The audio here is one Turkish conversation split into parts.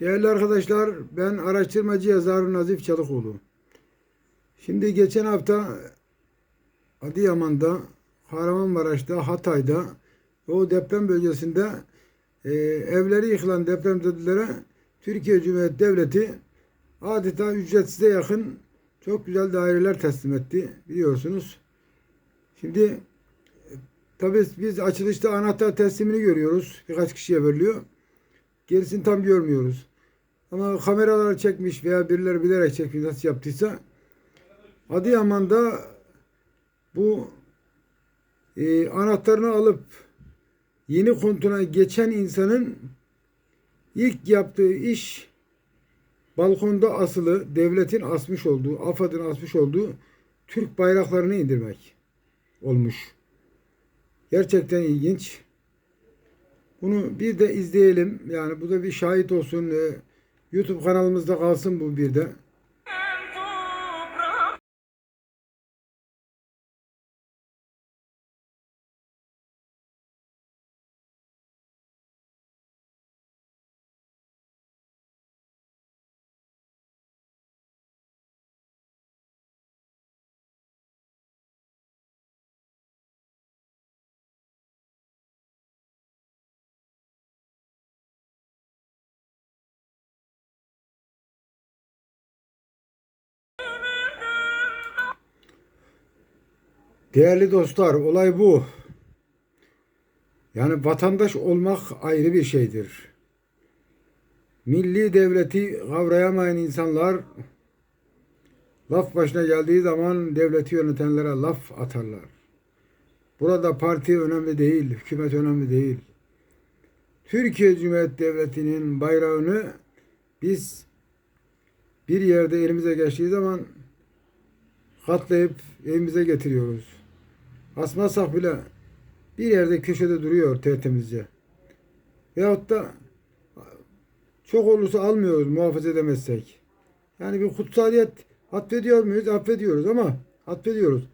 Değerli arkadaşlar, ben araştırmacı yazar Nazif Çalıkoğlu. Şimdi geçen hafta Adıyaman'da, Kahramanmaraş'ta, Hatay'da o deprem bölgesinde e, evleri yıkılan depremzedelere Türkiye Cumhuriyeti Devleti adeta ücretsize yakın çok güzel daireler teslim etti biliyorsunuz. Şimdi tabii biz açılışta anahtar teslimini görüyoruz. Birkaç kişiye veriliyor. Gerisini tam görmüyoruz. Ama kameralar çekmiş veya birileri bilerek çekmiş nasıl yaptıysa Adıyaman'da bu e, anahtarını alıp yeni kontuna geçen insanın ilk yaptığı iş balkonda asılı devletin asmış olduğu, AFAD'ın asmış olduğu Türk bayraklarını indirmek olmuş. Gerçekten ilginç. Bunu bir de izleyelim. Yani bu da bir şahit olsun. Ee, YouTube kanalımızda kalsın bu bir de. Değerli dostlar, olay bu. Yani vatandaş olmak ayrı bir şeydir. Milli devleti kavrayamayan insanlar laf başına geldiği zaman devleti yönetenlere laf atarlar. Burada parti önemli değil, hükümet önemli değil. Türkiye Cumhuriyeti Devleti'nin bayrağını biz bir yerde elimize geçtiği zaman katlayıp evimize getiriyoruz. Asmazsak bile bir yerde köşede duruyor tertemizce. Veyahut da çok olursa almıyoruz muhafaza edemezsek. Yani bir kutsaliyet atfediyor muyuz? Affediyoruz ama atfediyoruz.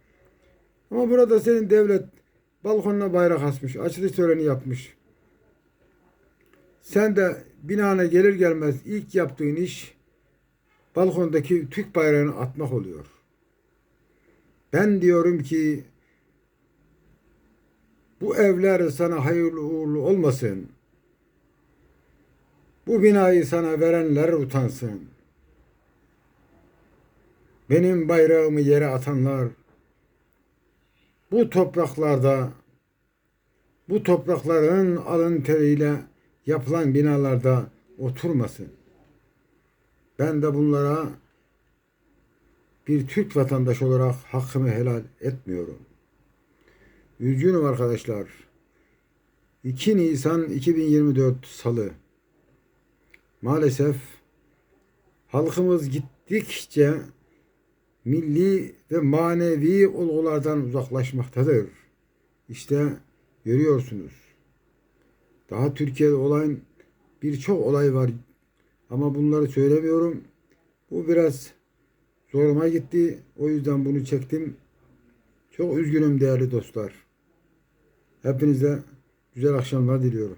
Ama burada senin devlet balkonuna bayrak asmış, açılış töreni yapmış. Sen de binana gelir gelmez ilk yaptığın iş balkondaki Türk bayrağını atmak oluyor. Ben diyorum ki bu evler sana hayırlı uğurlu olmasın. Bu binayı sana verenler utansın. Benim bayrağımı yere atanlar bu topraklarda bu toprakların alın teriyle yapılan binalarda oturmasın. Ben de bunlara bir Türk vatandaşı olarak hakkımı helal etmiyorum. Üzgünüm arkadaşlar. 2 Nisan 2024 Salı. Maalesef halkımız gittikçe milli ve manevi olgulardan uzaklaşmaktadır. İşte görüyorsunuz. Daha Türkiye'de olan birçok olay var ama bunları söylemiyorum. Bu biraz zoruma gitti. O yüzden bunu çektim. Çok üzgünüm değerli dostlar. Hepinize güzel akşamlar diliyorum.